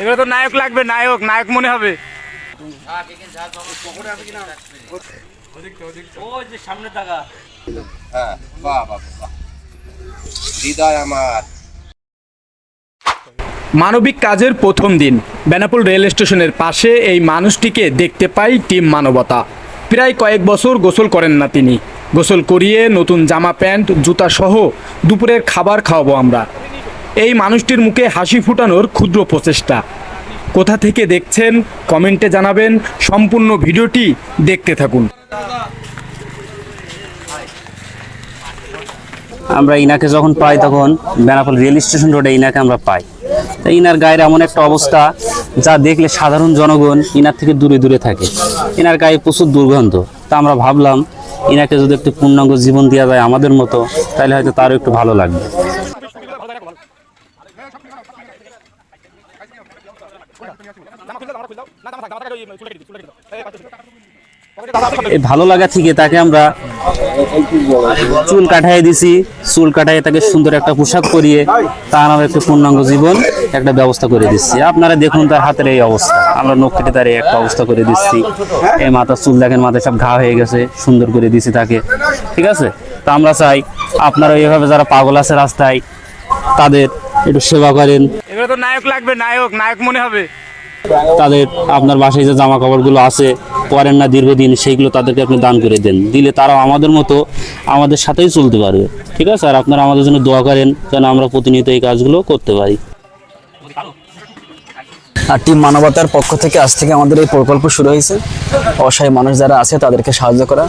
এবারে তো নায়ক লাগবে নায়ক নায়ক মনে হবে। ওই যে সামনে টাকা হ্যাঁ বাহ বাহ বাহ হৃদয় আমার। মানবিক কাজের প্রথম দিন বেনাপুল রেল স্টেশনের পাশে এই মানুষটিকে দেখতে পাই টিম মানবতা। প্রায় কয়েক বছর গোসল করেন না তিনি। গোসল করিয়ে নতুন জামা, প্যান্ট, জুতা সহ দুপুরের খাবার খাওয়াবো আমরা। এই মানুষটির মুখে হাসি ফুটানোর ক্ষুদ্র প্রচেষ্টা। কোথা থেকে দেখছেন কমেন্টে জানাবেন। সম্পূর্ণ ভিডিওটি দেখতে থাকুন। আমরা ইনাকে যখন পাই তখন বেনাপোল রেল স্টেশন রোডে ইনাকে আমরা পাই। তা ইনার গায়ের এমন একটা অবস্থা যা দেখলে সাধারণ জনগণ ইনার থেকে দূরে দূরে থাকে। ইনার গায়ে প্রচুর দুর্গন্ধ। তা আমরা ভাবলাম, ইনাকে যদি একটু পূর্ণাঙ্গ জীবন দেওয়া যায় আমাদের মতো, তাহলে হয়তো তারও একটু ভালো লাগবে। এই ভালো লাগা থেকে তাকে আমরা চুল কাটাই দিছি, চুল কাটাই তাকে সুন্দর একটা পোশাক পরিয়ে তার একটা পূর্ণাঙ্গ জীবন একটা ব্যবস্থা করে দিচ্ছি। আপনারা দেখুন তার হাতের এই অবস্থা। আমরা নখ কেটে তার একটা অবস্থা করে দিচ্ছি। এই মাথার চুল দেখেন, মাথায় সব ঘা হয়ে গেছে, সুন্দর করে দিছি তাকে। ঠিক আছে? তা আমরা চাই আপনারা এইভাবে যারা পাগল আছে রাস্তায় তাদের একটু সেবা করেন। এবারে তো নায়ক লাগবে, নায়ক নায়ক মনে হবে। তাদের আপনার বাসায় যে জামা কাপড়গুলো আছে, পরেন না দীর্ঘদিন, সেইগুলো তাদেরকে আপনি দান করে দেন। দিলে তারাও আমাদের মতো আমাদের সাথেই চলতে পারবে। ঠিক আছে? আর আপনারা আমাদের জন্য দোয়া করেন যেন আমরা প্রতিনিয়ত এই কাজগুলো করতে পারি। আর টিম মানবতার পক্ষ থেকে আজ থেকে আমাদের এই প্রকল্প শুরু হয়েছে। অসহায় মানুষ যারা আছে, তাদেরকে সাহায্য করা।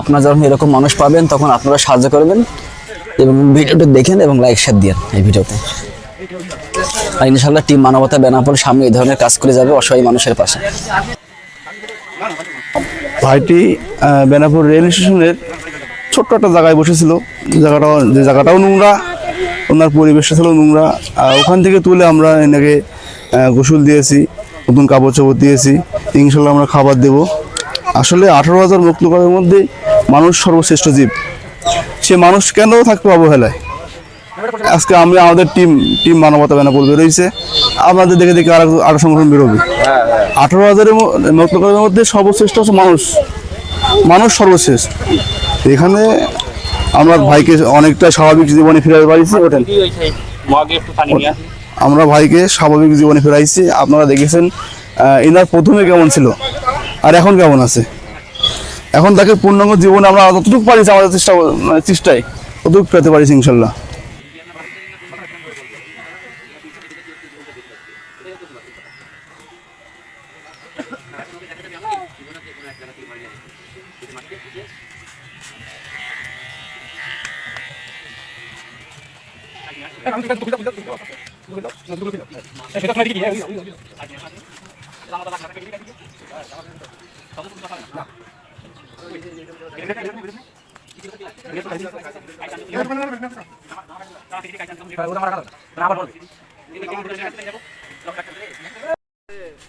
আপনারা যখন এরকম মানুষ পাবেন, তখন আপনারা সাহায্য করবেন। এবং ভিডিওটি দেখেন এবং লাইক শেয়ার দিন এই ভিডিওতে। আর ইনশাল্লাহ টিম মানবতা বেনাপোল সামনে এই ধরনের কাজ করে যাবে অসহায় মানুষের পাশে। ভাইটি বেনাপুর রেল স্টেশনের ছোট্ট একটা জায়গায় বসেছিল। জায়গাটা যে জায়গাটাও নোংরা, ওনার পরিবেশটা ছিল নোংরা। আর ওখান থেকে তুলে আমরা এনাকে গোসল দিয়েছি, নতুন কাপড় চোপড় দিয়েছি। ইনশাল্লাহ আমরা খাবার দেব। আসলে আঠারো হাজার মক্তকারের মধ্যে মানুষ সর্বশ্রেষ্ঠ জীব। সে মানুষ কেন থাকবে অবহেলায়? আজকে আমি আমাদের টিম টিম মানবতা বেনাপুল বেরোইছে। আপনাদের দেখে দেখে আরও আরও সংগঠন বেরোবে। আঠারো হাজারের মতলবের মধ্যে সর্বশ্রেষ্ঠ হচ্ছে মানুষ। মানুষ সর্বশেষ এখানে আমরা ভাইকে অনেকটা স্বাভাবিক জীবনে ফিরে পাইছি ওঠেন। আমরা ভাইকে স্বাভাবিক জীবনে ফেরাইছি। আপনারা দেখেছেন এনার প্রথমে কেমন ছিল, আর এখন কেমন আছে? এখন তাকে পূর্ণাঙ্গ জীবনে আমরা যতটুকু পারিছি, আমাদের চেষ্টা মানে চেষ্টায় ততটুকু পেতে পারিছি ইনশাল্লাহ।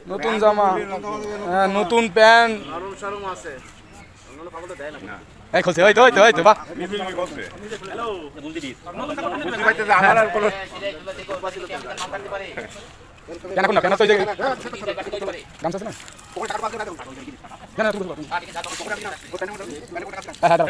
নতুন জামা হ্যাঁ নতুন প্যান্ট। এই খুলছে ওই তো ওই তো ওই তো বাহ। কেন কোন না কেন তো যে গামছা আছে না কেন তুই বল হ্যাঁ হ্যাঁ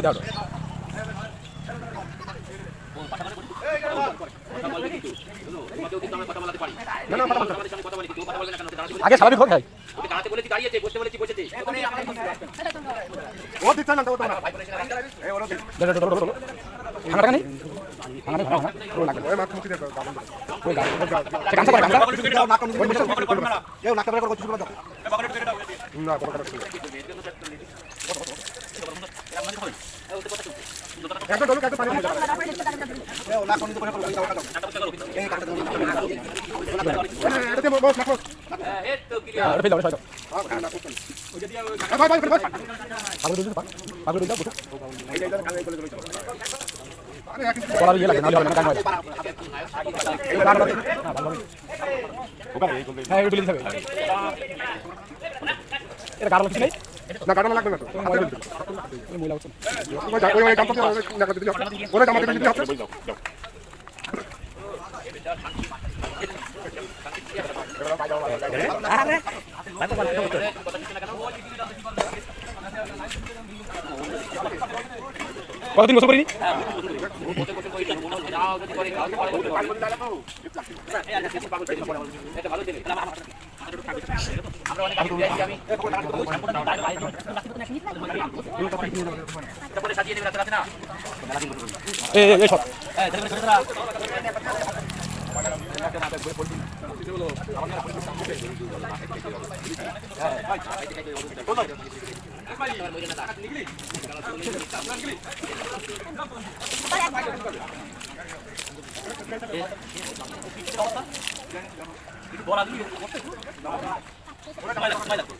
দাও ওই টাকা আছে পকেট অনেক কিছু ওই দেখ দেখ দাও আমরা আমাদের কাজটা করছি না শুধু আমরা এখানে করছি না আমরা কাম করি ঠিক আছে শুধু একা একা করে আরে না আরে আরে আরে না দুজনে দাও আগে স্বাভাবিক হোক ভাই ভাঙা টাকা নেই ভাঙা নেই ভাঙা ভাঙা ও লাগবে ওই গাছ সে গামছা করে গামছা কতদিন গোসল করিনি? এই সব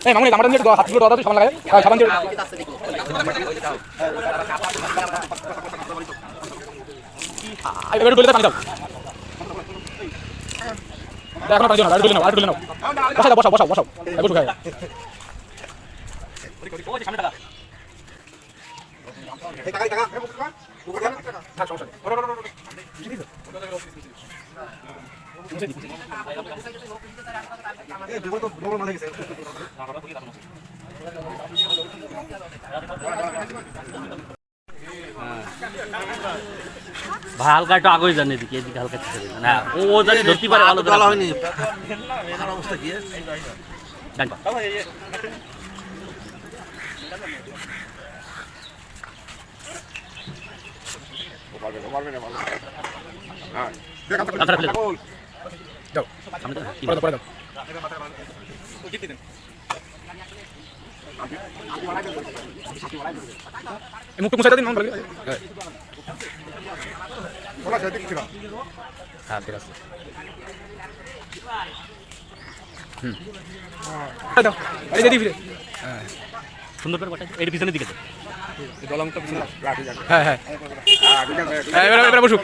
এই মামুনি নিয়ে একটু হাত দিয়ে দাও তো সাবান লাগায় হ্যাঁ, সাবান দিয়ে এবারে ডলে পানি দাও। পানি দাও না ডলে নাও, আর ডলে নাও। বসাও বসাও বসাও বসাও। এই বসো খায় ভাই হালকা একটু আগে জানি এদিকে এদিকে হালকা যান। হ্যাঁ ও ও জানি ধরতে পারে ভালো ধরা হয়নি। এই মুখটা মুছাই দিন হ্যাঁ ঠিক আছে। ফিরে সুন্দর করে বটা এর পিছনের দিকে হ্যাঁ হ্যাঁ। হ্যাঁ, এবারে বসুক।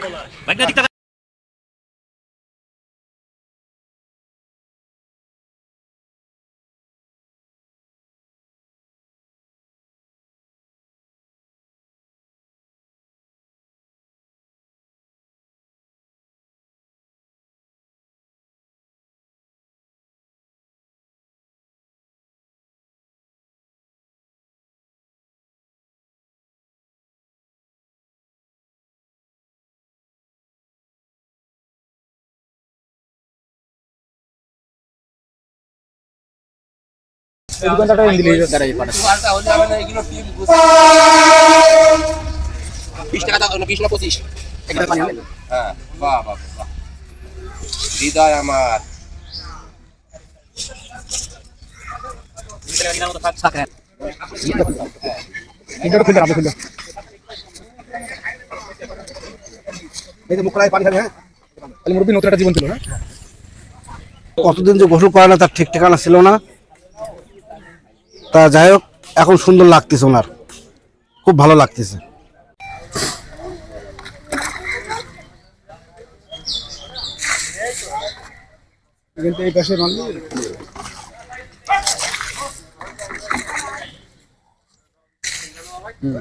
বিশ টাকা দাও বিশ না পঁচিশ? হ্যাঁ বাহ বাহ বাহ। হৃদয় আমার। হ্যাঁ? হ্যাঁ? কতদিন যে গোসল করে না তার ঠিক ঠিকানা ছিল না। তা যাই হোক এখন সুন্দর লাগতেছে ওনার। খুব ভালো লাগতেছে। হুম।